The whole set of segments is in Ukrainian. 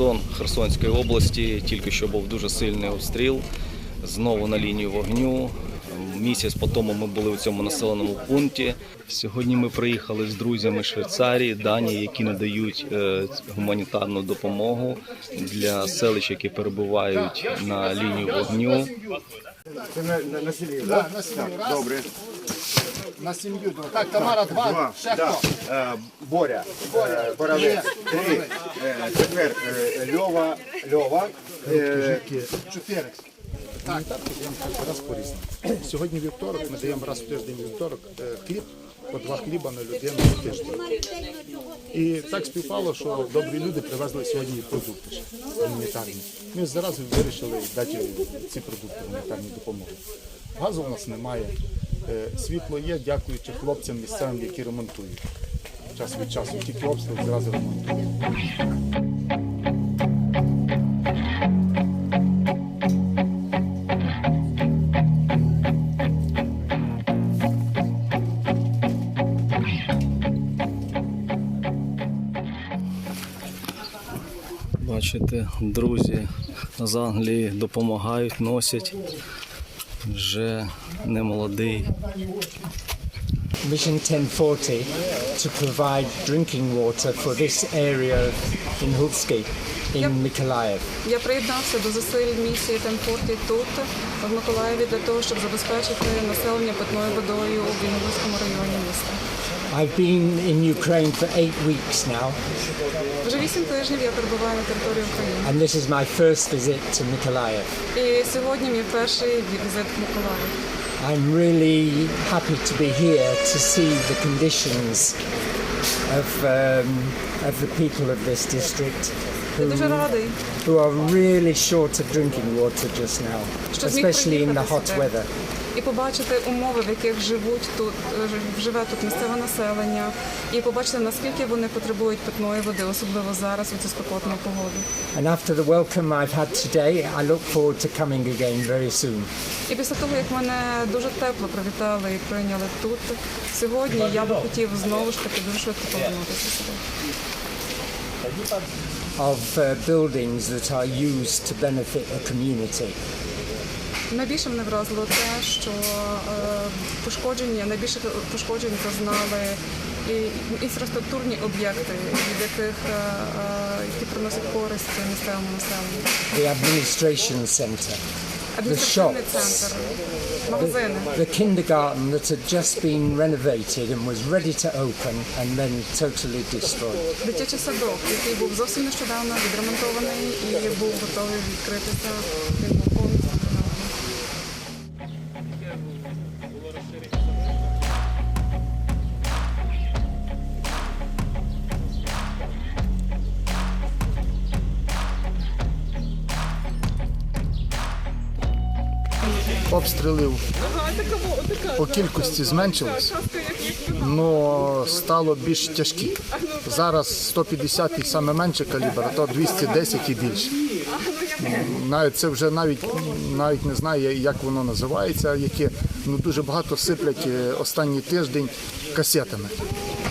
кордон Херсонської області. Тільки що був дуже сильний обстріл. Знову на лінію вогню. Місяць по тому ми були у цьому населеному пункті. Сьогодні ми приїхали з друзями з Швейцарії, Данії, які надають е, гуманітарну допомогу для селищ, які перебувають на лінії вогню. Це на, на, на селі, Да, так? на селі. Так, Добре. На сім'ю. два. Так, Тамара, два. Два. Ще Да. хто? Е, Боря. Е, Боровець. Три. Е, Тепер е, Льова. Льова. Е, Чотири. Так, так, раз по-різному. Сьогодні вівторок, ми даємо раз в тиждень вівторок хліб, по два хліба на людину в тиждень. І так співпало, що добрі люди привезли сьогодні продукти ще гуманітарні. Ми зразу вирішили дати ці продукти гуманітарні допомоги. Газу у нас немає, світло є, дякуючи хлопцям місцевим, які ремонтують. Час від часу, тільки обстріл зразу ремонтують. Бачите, друзі з Англії допомагають, носять. Вже не молодий. Vision 1040 to provide drinking water for this area in Hulski in Mykolaiv. Я приєднався до зусиль місії Темфорті тут, в Миколаєві, для того, щоб забезпечити населення питною водою у Вільнюському районі міста. I've been in Ukraine for eight weeks now, Вже вісім тижнів я перебуваю на території України. and this is my first visit to Mykolaiv. І сьогодні мій перший візит в Миколаїв. I'm really happy to be here to see the conditions of, um, of the people of this district Я дуже радий, who are really short of drinking water just now, Що зміг especially in the hot приїхати сюди. weather. І побачити умови, в яких живуть тут, е, живе тут місцеве населення, і побачити наскільки вони потребують питної води, особливо зараз у цю спекотну погоду. And after the welcome I've had today, I look forward to coming again very soon. І після того, як мене дуже тепло привітали і прийняли тут, сьогодні я би хотів знову ж таки дуже швидко повернутися сюди. of uh, buildings that are used to benefit a community. Найбільше мене вразило те, що е, пошкодження, найбільше пошкоджень зазнали і інфраструктурні об'єкти, від яких е, е, які приносять користь місцевому населенню. The administration centre, Адміністративний shops. the kindergarten that had just been renovated and was ready to open and then totally destroyed. Дитячий садок, який був зовсім нещодавно відремонтований і був готовий відкритися. Обстрілів по кількості зменшилось, але стало більш тяжкі. Зараз 150 і саме менше калібр, а то 210 і більше. Навіть це вже навіть навіть не знаю, як воно називається, яке ну дуже багато сиплять е, останній тиждень касетами.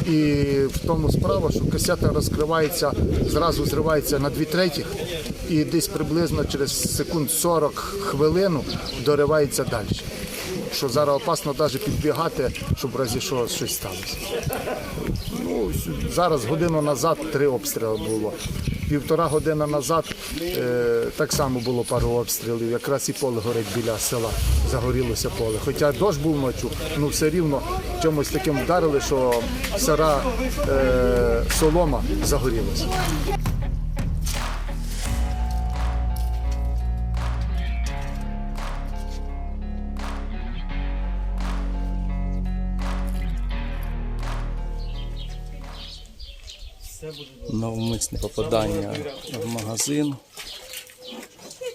І в тому справа, що касета розкривається, зразу зривається на дві третіх, і десь приблизно через секунд 40 хвилину доривається далі. Що зараз опасно навіть підбігати, щоб в разі що щось сталося. Ну, зараз годину назад три обстріли було. Півтора години назад е, так само було пару обстрілів. Якраз і поле горить біля села. Загорілося поле. Хоча дощ був ночі, ну все рівно чомусь таким вдарили, що сира е, солома загорілася. навмисне попадання в магазин.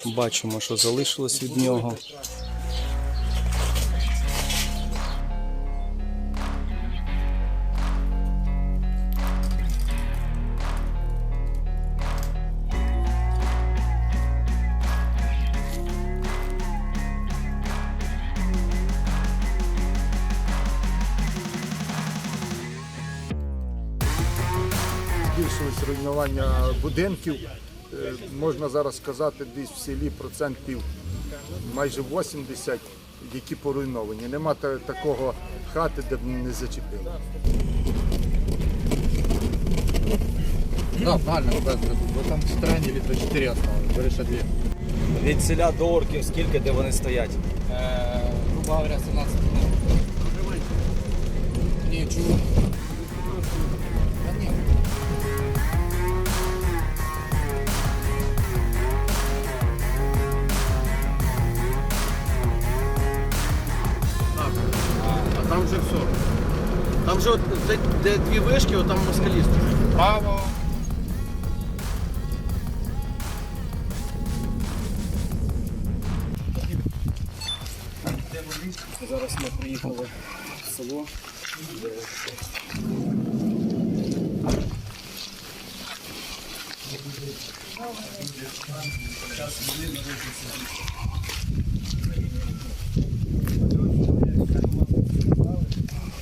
Бачимо, що залишилось від нього. Збільшилось руйнування будинків. е, можна зараз сказати, десь в селі процентів майже 80, які поруйновані. Нема такого хати, де б не зачепило. Да, правильно, ребят, в этом стороне 4 осталось, говоришь, а 2. Від селя до орків скільки де вони стоять? грубо говоря, 17 минут. Не, чего? Де, де дві вишки, от там москалі стоять. Право. Зараз ми приїхали в село.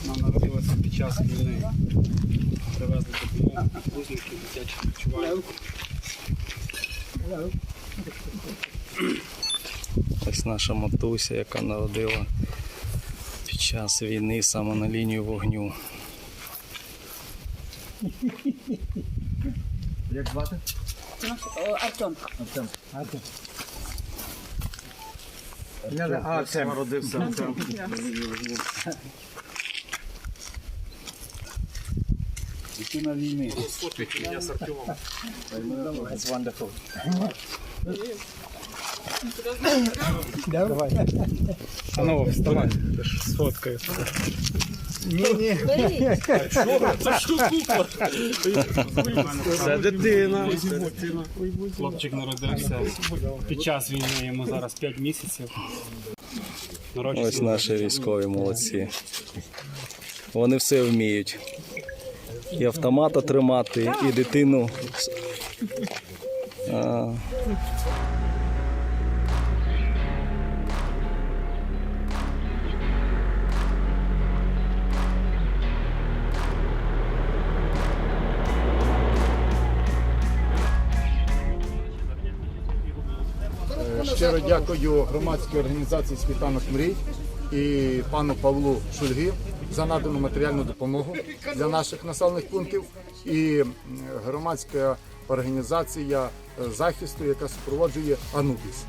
Нам народилося під час війни. Вузники, дитячі відчувають. Ось наша матуся, яка народила під час війни саме на лінію вогню. А, це Народився на війни. That's wonderful. А ну, вставай, ти ж сфоткаю. Це дитина. Це дитина. Хлопчик народився під час війни, йому зараз 5 місяців. Ось наші військові молодці. Вони все вміють. І автомата тримати, і дитину. А, Щиро дякую громадській організації Світанок мрій і пану Павлу Шульги за надану матеріальну допомогу для наших населених пунктів і громадська організація е, захисту, яка супроводжує Анубіс.